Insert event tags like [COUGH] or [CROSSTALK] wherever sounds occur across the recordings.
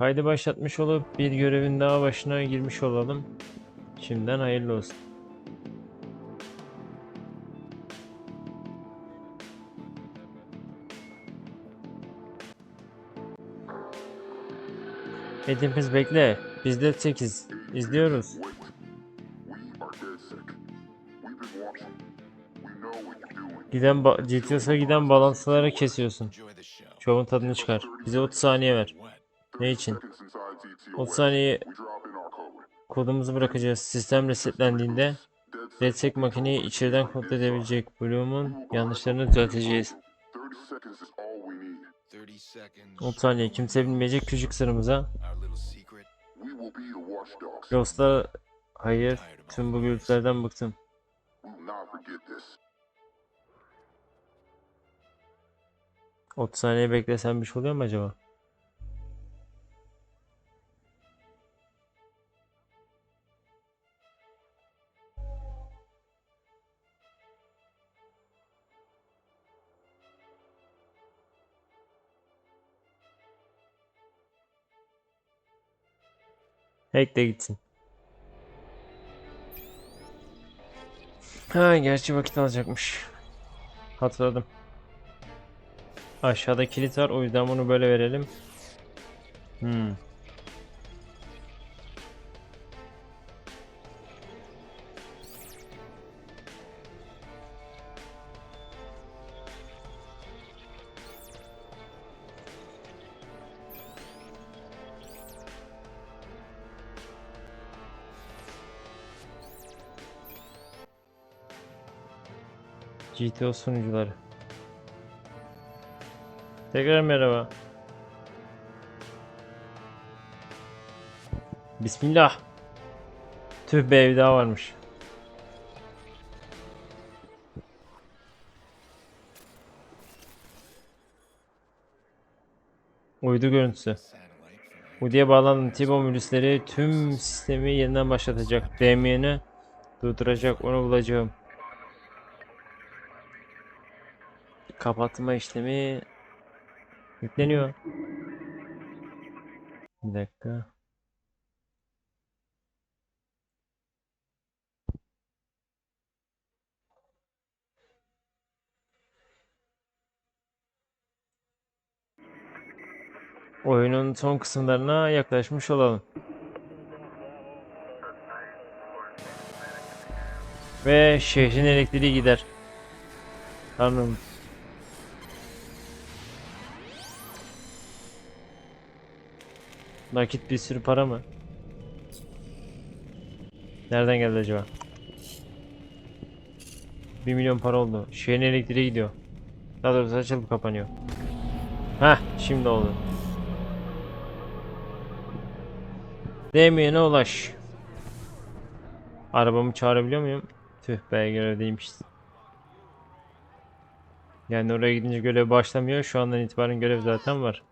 Kaydı başlatmış olup bir görevin daha başına girmiş olalım. Şimdiden hayırlı olsun. Hedefimiz bekle. Biz de 8. İzliyoruz. Giden GTS'a giden bağlantıları kesiyorsun. Şovun tadını çıkar. Bize 30 saniye ver. Ne için? Seconds inside ZT 30 saniye kodumuzu bırakacağız. Sistem resetlendiğinde. RedSec makineyi içeriden kontrol edebilecek Bloom'un yanlışlarını düzelteceğiz. 30 seconds is all we need. 30 seconds. 30 saniye kimse bilmeyecek küçük sırrımıza. Ghost'lar hayır tüm bu gürültülerden bıktım. 30 saniye beklesem bir şey oluyor mu acaba? Hack de gitsin. Ha gerçi vakit alacakmış. Hatırladım. Aşağıda kilit var o yüzden bunu böyle verelim. Hmm. GTO sunucuları. Tekrar merhaba. Bismillah. Tüh be ev daha varmış. Uydu görüntüsü. Uyduya bağlanan T-Bomb virüsleri tüm sistemi yeniden başlatacak. DM'ni durduracak. Onu bulacağım. Kapatma işlemi yükleniyor. Bir dakika. Oyunun son kısımlarına yaklaşmış olalım. Ve şehrin elektriği gider. Tanrım. Nakit bir sürü para mı? Nereden geldi acaba? 1 milyon para oldu. Şehrin elektriği gidiyor. Daha doğrusu açılıp kapanıyor. Heh, şimdi oldu. Değmeyene ulaş. Arabamı çağırabiliyor muyum? Tüh be görevdeymişiz. Yani oraya gidince görev başlamıyor. Şu andan itibaren görev zaten var.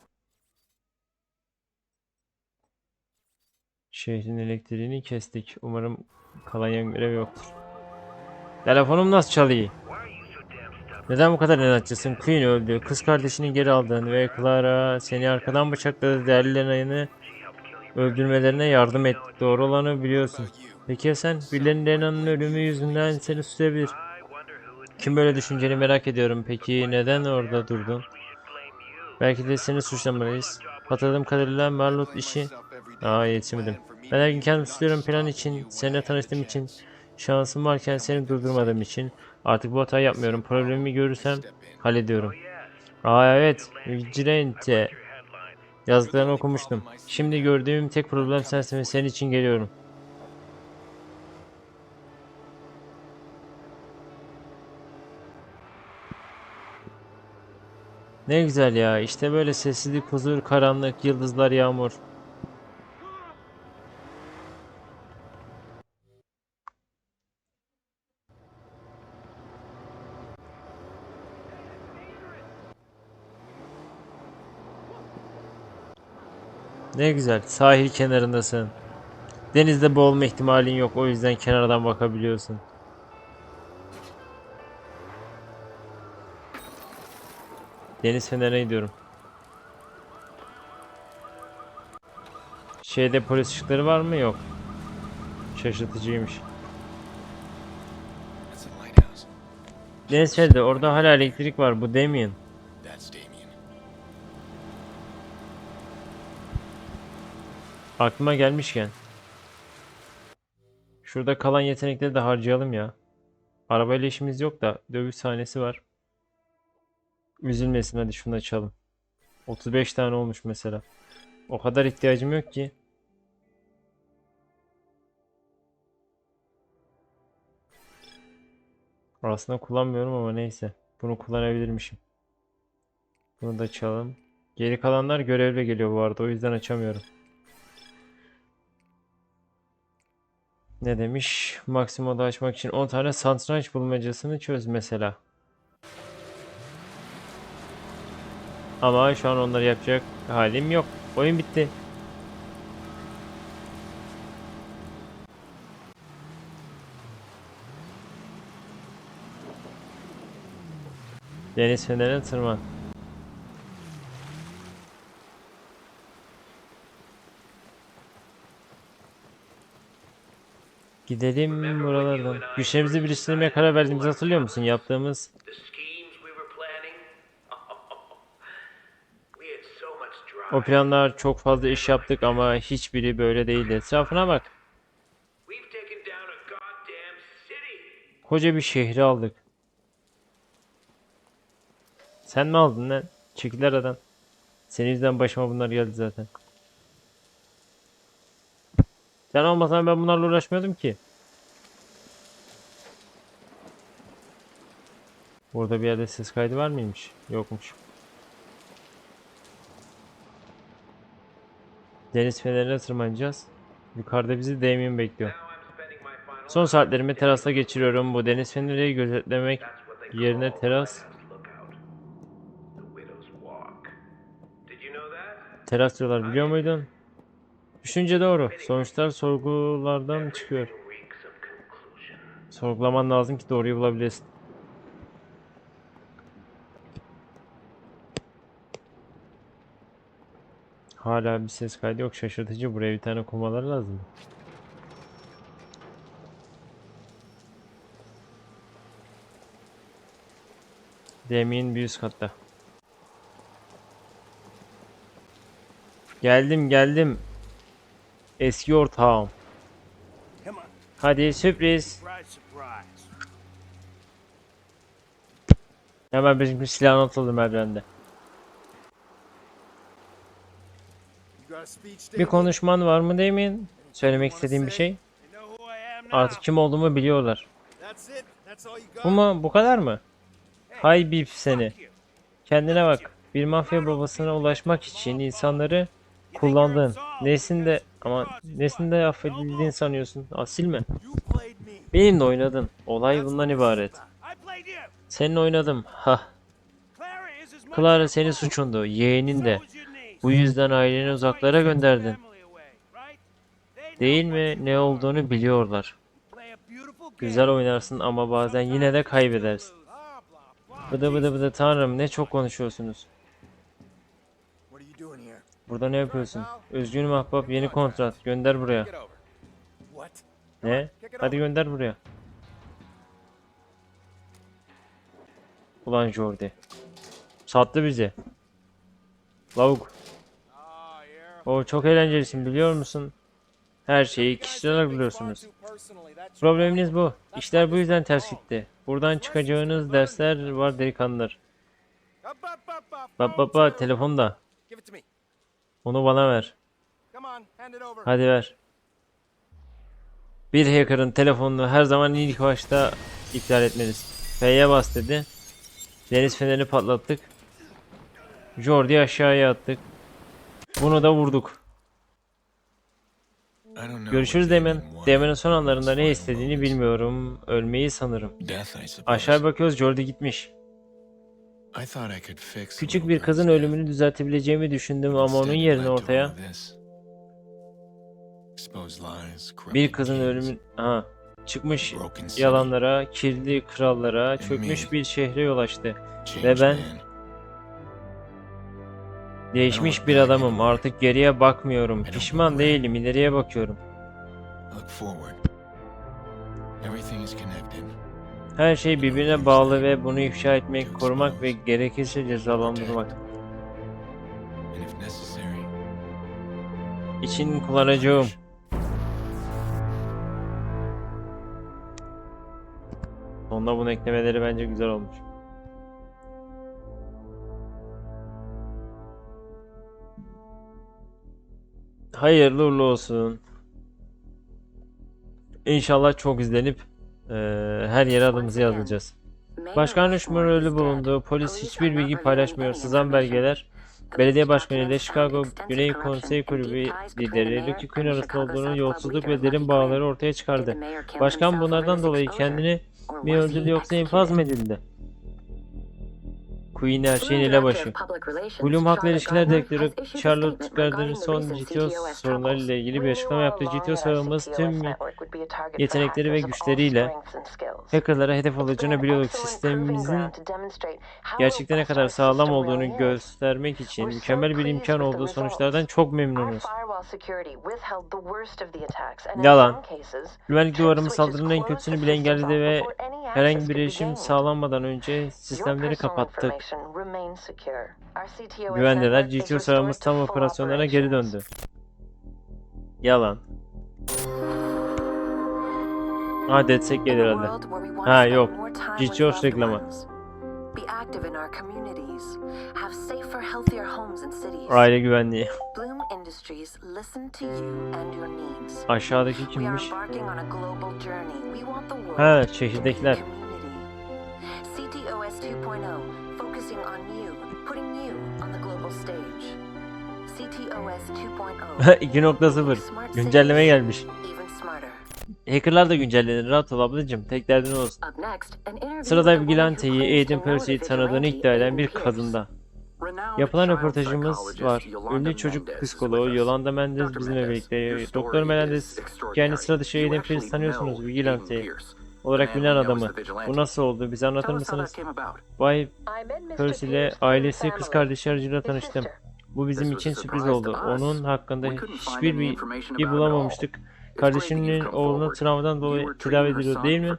Şehrin elektriğini kestik. Umarım kalan yan görev yoktur. Telefonum nasıl çalıyor? Neden bu kadar inatçısın? Queen öldü. Kız kardeşini geri aldın ve Clara seni arkadan bıçakladı. Değerli öldürmelerine yardım et. Doğru olanı biliyorsun. Peki ya sen? Birilerinin Lena'nın ölümü yüzünden seni suçlayabilir. Kim böyle düşünceni merak ediyorum. Peki neden orada durdun? Belki de seni suçlamalıyız. Hatırladığım kadarıyla Marlot işi... Aa yetişemedim. Ben her gün kendimi suçluyorum plan için, seninle tanıştığım için, şansım varken seni durdurmadığım için. Artık bu hatayı yapmıyorum. Problemi görürsem hallediyorum. Aa evet, Vigilante. Yazdıklarını okumuştum. Şimdi gördüğüm tek problem sensin ve senin için geliyorum. Ne güzel ya. İşte böyle sessizlik, huzur, karanlık, yıldızlar, yağmur. Ne güzel. Sahil kenarındasın. Denizde boğulma ihtimalin yok. O yüzden kenardan bakabiliyorsun. Deniz fenerine gidiyorum. Şeyde polis ışıkları var mı? Yok. Şaşırtıcıymış. Deniz Feneri orada hala elektrik var. Bu Damien. Aklıma gelmişken. Şurada kalan yetenekleri de harcayalım ya. Arabayla işimiz yok da dövüş sahnesi var. Üzülmesin hadi şunu açalım. 35 tane olmuş mesela. O kadar ihtiyacım yok ki. Aslında kullanmıyorum ama neyse. Bunu kullanabilirmişim. Bunu da açalım. Geri kalanlar görevle geliyor bu arada. O yüzden açamıyorum. Ne demiş? Maksimoda açmak için 10 tane satranç bulmacasını çöz mesela. Ama şu an onları yapacak halim yok. Oyun bitti. Deniz fenerine tırman. Gidelim buralardan. Güçlerimizi birleştirmeye karar verdiğimizi hatırlıyor musun? Yaptığımız o planlar çok fazla iş yaptık ama hiçbiri böyle değildi. Etrafına bak. Koca bir şehri aldık. Sen mi aldın lan? Çekil aradan. Senin yüzünden başıma bunlar geldi zaten. Sen olmasan ben bunlarla uğraşmıyordum ki. Burada bir yerde ses kaydı var mıymış? Yokmuş. Deniz fenerine tırmanacağız. Yukarıda bizi Damien bekliyor. Son saatlerimi terasta geçiriyorum. Bu deniz feneri gözetlemek yerine teras teras diyorlar biliyor muydun? Düşünce doğru. Sonuçlar sorgulardan çıkıyor. Sorgulaman lazım ki doğruyu bulabilesin. Hala bir ses kaydı yok. Şaşırtıcı. Buraya bir tane komaları lazım. Demin bir üst katta. Geldim geldim. Eski ortağım. Hadi sürpriz. Hemen bizim silahını atalım merdivende. Bir konuşman var mı Damien? Söylemek istediğin bir şey? Artık kim olduğumu biliyorlar. Got? Bu kadar mı? Hay bip seni. Kendine bak. Bir mafya babasına ulaşmak için insanları kullandın. Nesinde ama nesinde affedildiğini sanıyorsun? Asil mi? Benimle oynadın. Olay bundan ibaret. Seninle oynadım. Ha. Clara senin suçundu. Yeğenin de. Bu yüzden aileni uzaklara gönderdin. Değil mi? Ne olduğunu biliyorlar. Güzel oynarsın ama bazen yine de kaybedersin. Bıdı bıdı bıdı tanrım ne çok konuşuyorsunuz. Burada ne yapıyorsun? Üzgünüm ahbap yeni kontrat gönder buraya. Ne? Hadi gönder buraya. Ulan Jordi. Sattı bizi. Lavuk. O çok eğlencelisin biliyor musun? Her şeyi kişisel olarak biliyorsunuz. Probleminiz bu. İşler bu yüzden ters gitti. Buradan çıkacağınız dersler var delikanlılar. Bak bak telefonda. Onu bana ver. Hadi ver. Bir hacker'ın telefonunu her zaman ilk başta iptal etmelisin. F'ye bas dedi. Deniz fenerini patlattık. Jordi aşağıya attık. Bunu da vurduk. Görüşürüz wanted. Demen'in son anlarında ne istediğini bilmiyorum. Ölmeyi sanırım. Aşağı bakıyoruz Jordi gitmiş. Küçük bir kızın ölümünü düzeltebileceğimi düşündüm ama onun yerine ortaya bir kızın ölümü aha, çıkmış yalanlara, kirli krallara, çökmüş bir şehre yol açtı. ve ben-. Değişmiş bir adamım. Artık geriye bakmıyorum. Pişman değilim. ileriye bakıyorum. Her şey birbirine bağlı ve bunu ifşa etmek, korumak ve gerekirse cezalandırmak. İçin kullanacağım. Sonunda bunu eklemeleri bence güzel olmuş. Hayırlı uğurlu olsun. İnşallah çok izlenip eee, her yere adımızı yazacağız. Başkan Rushmore ölü bulundu. Polis hiçbir bilgi paylaşmıyor. Sızan belgeler Belediye Başkanı ile Chicago Güney Konsey Kulübü lideri Lucky Quinn arasında olduğunu yolsuzluk ve derin bağları ortaya çıkardı. Başkan bunlardan dolayı kendini mi öldürdü yoksa infaz mı edildi? Queen her şeyin elebaşı. Bloom Halkla İlişkiler Direktörü Charlotte Gardner'ın son GTO sorunlarıyla ilgili bir açıklama yaptı. GTO savunması tüm yetenekleri ve güçleriyle hackerlara hedef olacağını biliyorduk. Sistemimizin gerçekten ne kadar sağlam olduğunu göstermek için mükemmel bir imkan olduğu sonuçlardan çok memnunuz. Yalan. Güvenlik duvarımız saldırının en kötüsünü bile engelledi ve herhangi bir erişim sağlanmadan önce sistemleri kapattık. Güvendeler GTO saramız tam operasyonlara geri döndü. Yalan. Ha destek gelir herhalde. Ha yok. GTO reklamı. Aile güvenliği. Aşağıdaki kimmiş? Ha şehirdekiler. CTOS 2.0 2.0. 2.0 Smart güncelleme gelmiş. Hackerlar da güncellenir. Rahat ol ablacım. Tek derdin olsun. Sırada Vigilante'yi Aiden Percy'yi tanıdığını iddia eden bir kadında. Yapılan röportajımız var. Ünlü çocuk psikoloğu Yolanda Mendez bizimle birlikte. Doktor Menendez yani sıra dışı Aiden Pierce tanıyorsunuz Vigilante'yi olarak bilinen adamı. Bu nasıl oldu? Bize anlatır mısınız? Bay Percy ile ailesi kız kardeşi aracılığıyla tanıştım. Bu bizim için sürpriz oldu. Onun hakkında hiçbir bilgi bulamamıştık. Kardeşinin oğluna travmadan dolayı tedavi ediliyor değil mi?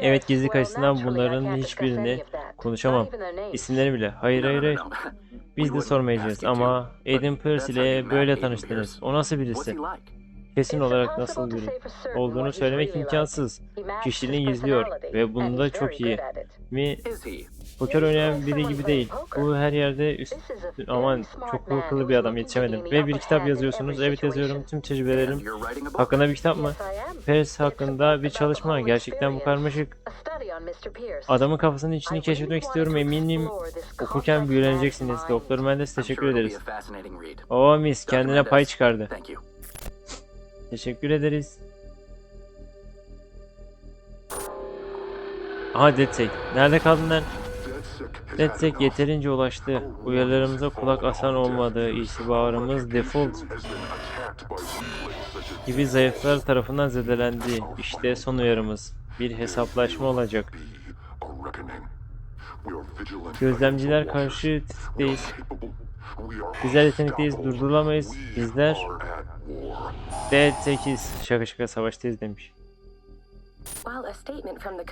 Evet gizli kayısından bunların hiçbirini konuşamam. İsimleri bile. Hayır hayır hayır. [LAUGHS] Biz de sormayacağız ama Aiden Pierce ile böyle tanıştınız. O nasıl birisi? Kesin olarak nasıl biri olduğunu söylemek imkansız. Kişiliğini gizliyor ve bunda çok iyi. Mi poker oynayan biri gibi değil. Bu her yerde üst... Aman çok akıllı bir adam yetişemedim. Ve bir kitap yazıyorsunuz. Evet yazıyorum. Tüm tecrübelerim hakkında bir kitap mı? Pierce hakkında bir çalışma. Gerçekten bu karmaşık. Adamın kafasının içini keşfetmek istiyorum. Eminim okurken büyüleneceksiniz. Doktor Mendes teşekkür ederiz. O mis kendine pay çıkardı. Teşekkür ederiz. Aha Deadsec. Nerede kaldın lan? Deadsec yeterince ulaştı. Uyarılarımıza kulak asan olmadı. İtibarımız default gibi zayıflar tarafından zedelendi. İşte son uyarımız. Bir hesaplaşma olacak. Gözlemciler karşı tetikteyiz. Bizler yetenekliyiz, durdurulamayız. Bizler Dead 8 şaka şaka savaştayız demiş.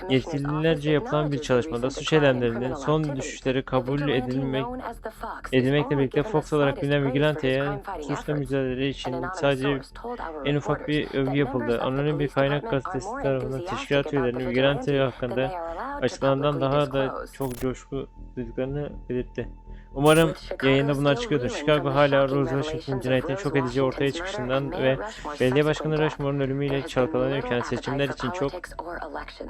Yetkililerce yapılan bir çalışmada suç eylemlerinin son düşüşleri kabul edilmek Edilmekle birlikte Fox olarak bilinen Vigilante'ye suçla mücadele için sadece en ufak bir övgü yapıldı. Anonim bir kaynak gazetesi tarafından teşkilat üyelerinin Vigilante hakkında açıklanandan daha da çok coşku duyduklarını belirtti. Umarım yayında bunlar çıkıyordur. Chicago hala Rose Washington cinayetinin şok edici ortaya çıkışından ve belediye başkanı Rushmore'un ölümüyle çalkalanıyorken seçimler için çok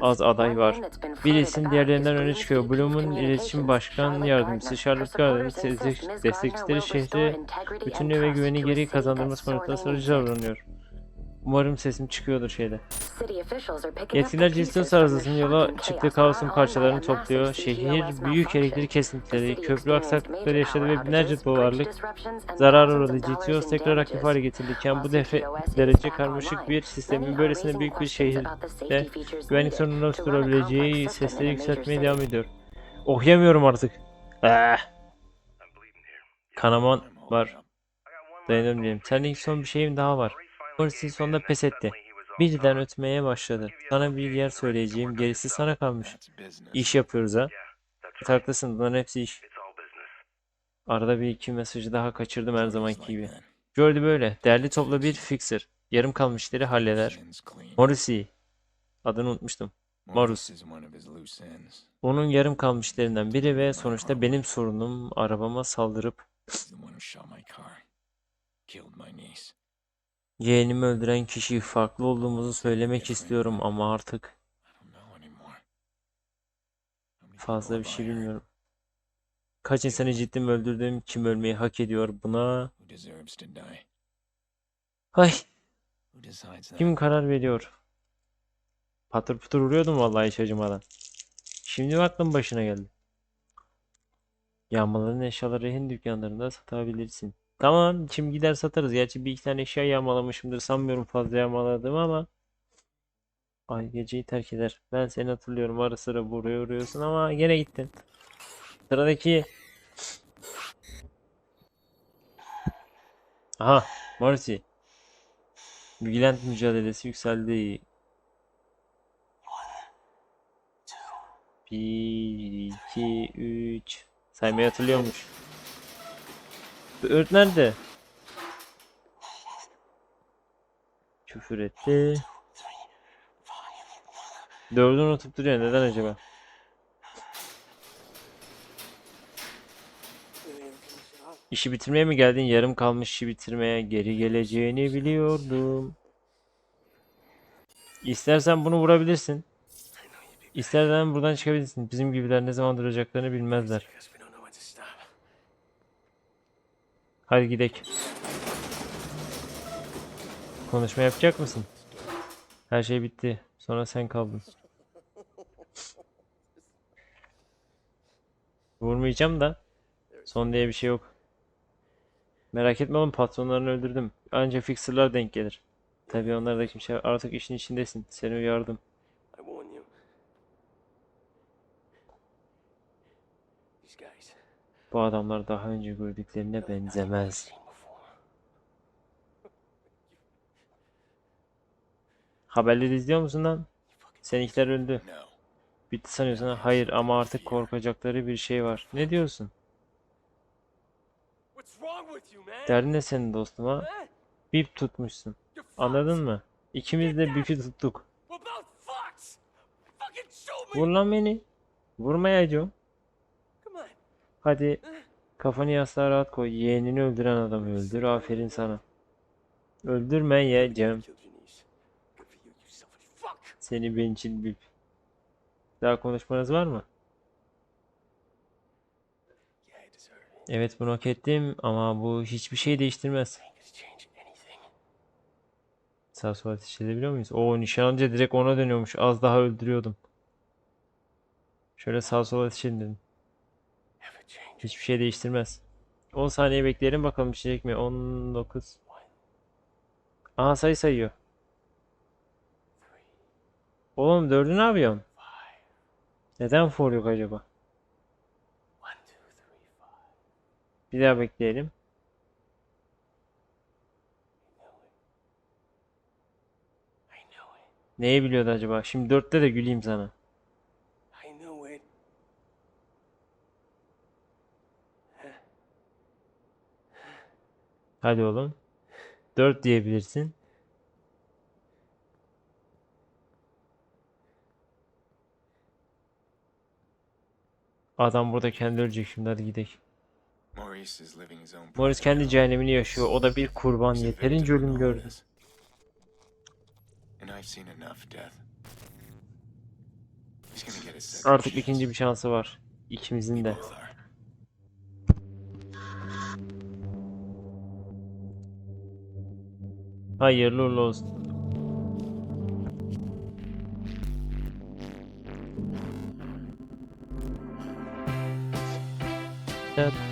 az aday var. Bir isim diğerlerinden öne çıkıyor. Bloom'un iletişim başkan yardımcısı Charlotte destek- destekçileri şehri bütünlüğü ve güveni geri kazandırması konusunda ısrarcı davranıyor. Umarım sesim çıkıyordur şeyde. Yetkililer Cistos arızasının yola çıktığı kaosun parçalarını topluyor. Şehir büyük elektrik kesintileri, köprü aksaklıkları yaşadı ve binlerce dolarlık zarar uğradı. GTOS tekrar aktif hale getirilirken bu defe, derece karmaşık bir sistemin böylesine büyük bir şehirde güvenlik sorununu oluşturabileceği sesleri yükseltmeye devam ediyor. Okuyamıyorum artık. Ah. Kanaman var. diyeyim. Senin son bir şeyim daha var. Morrissey sonunda pes etti. Birden ötmeye başladı. Sana bir yer söyleyeceğim. Gerisi sana kalmış. İş yapıyoruz ha. Evet, haklısın. Bunların hepsi iş. Arada bir iki mesajı daha kaçırdım her zamanki gibi. Jordi böyle. Değerli topla bir fixer. Yarım kalmış işleri halleder. Morrissey. Adını unutmuştum. Ends. Onun yarım kalmış işlerinden biri ve sonuçta benim sorunum arabama saldırıp yeğenimi öldüren kişi farklı olduğumuzu söylemek istiyorum ama artık fazla bir şey bilmiyorum. Kaç insanı ciddi mi öldürdüm? Kim ölmeyi hak ediyor buna? Who deserves to die? Ay, Who decides that? kim karar veriyor? Patır putur vuruyordum vallahi hiç acımadan. Şimdi aklım başına geldi? Yağmalanan eşyaları rehin dükkanlarında satabilirsin. Tamam, şimdi gider satarız. Gerçi bir iki tane eşya yağmalamışımdır. Sanmıyorum fazla yağmaladım ama. Ay geceyi terk eder. Ben seni hatırlıyorum. Ara sıra buraya uğruyorsun ama gene gittin. Sıradaki. Aha, Morrissey. Vigilante mücadelesi yükseldi. Bir, iki, üç. Saymayı hatırlıyormuş. Öğret nerede? Küfür etti. Dördünü unutup duruyor. Neden acaba? İşi bitirmeye mi geldin? Yarım kalmış işi bitirmeye geri geleceğini biliyordum. İstersen bunu vurabilirsin. İstersen buradan çıkabilirsin. Bizim gibiler ne zaman duracaklarını bilmezler. Hadi gidelim. Konuşma yapacak mısın? Her şey bitti. Sonra sen kaldın. Vurmayacağım da. Son diye bir şey yok. Merak etme oğlum patronlarını öldürdüm. Anca fixer'lar denk gelir. Tabii onlar da kimse artık işin içindesin. Seni uyardım. Bu adamlar daha önce gördüklerine benzemez. Haberleri izliyor musun lan? Seninkiler öldü. Bitti sanıyorsun ha? Hayır ama artık korkacakları bir şey var. Ne diyorsun? Derdin ne senin dostum ha? Bip tutmuşsun. Anladın mı? İkimiz de bipi tuttuk. Vur lan beni. Vurmayacağım. Hadi kafanı yastığa rahat koy. Yeğenini öldüren adamı öldür. Aferin sana. You selfish fuck. Seni bencil bip. Daha konuşmanız var mı? Evet bunu hak ettim ama bu hiçbir şey değiştirmez. Sağ sola ateş edebiliyor muyuz? Oo nişan alınca direkt ona dönüyormuş. Az daha öldürüyordum. Şöyle sağ sola ateş edin. Hiçbir şey değiştirmez. 10 saniye bekleyelim bakalım düşecek mi? 19. Aha sayı sayıyor. Oğlum dördü ne yapıyorsun? Neden for yok acaba? Bir daha bekleyelim. Neyi biliyordu acaba? Şimdi dörtte de güleyim sana. Hadi oğlum. 4 diyebilirsin. Adam burada kendi ölecek şimdi hadi gidelim. Morris kendi cehennemini yaşıyor. O da bir kurban. Yeterince ölüm gördü. Artık ikinci bir şansı var. İkimizin de. Hayırlı uğurlu olsun.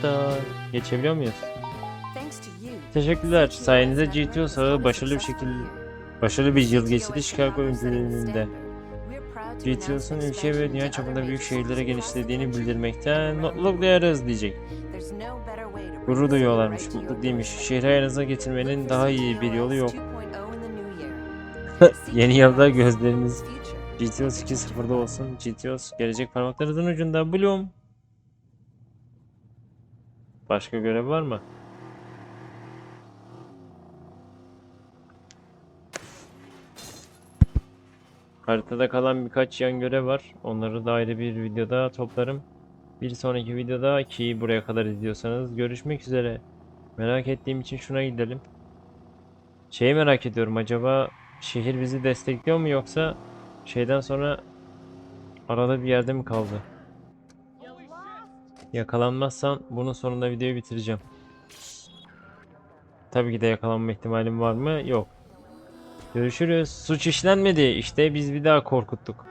Da. Geçebiliyor muyuz? Teşekkürler. Sayenizde GTO sağı başarılı bir şekilde başarılı bir yıl geçirdi Chicago öncülüğünde. GTO'sun ülke ve dünya çapında büyük şehirlere genişlediğini bildirmekten mutluluk duyarız diyecek. Gurur duyuyorlarmış. Mutlu değilmiş. Şehri ayağınıza getirmenin daha iyi bir yolu yok. [LAUGHS] Yeni yılda gözleriniz GTOS 2.0'da olsun. GTOS gelecek parmaklarınızın ucunda. Bloom. Başka görev var mı? Haritada kalan birkaç yan görev var. Onları da ayrı bir videoda toplarım. Bir sonraki videoda ki buraya kadar izliyorsanız görüşmek üzere. Merak ettiğim için şuna gidelim. Şeyi merak ediyorum acaba şehir bizi destekliyor mu yoksa şeyden sonra arada bir yerde mi kaldı? Yakalanmazsan bunun sonunda videoyu bitireceğim. Tabii ki de yakalanma ihtimalim var mı? Yok. Görüşürüz. Suç işlenmedi. İşte biz bir daha korkuttuk.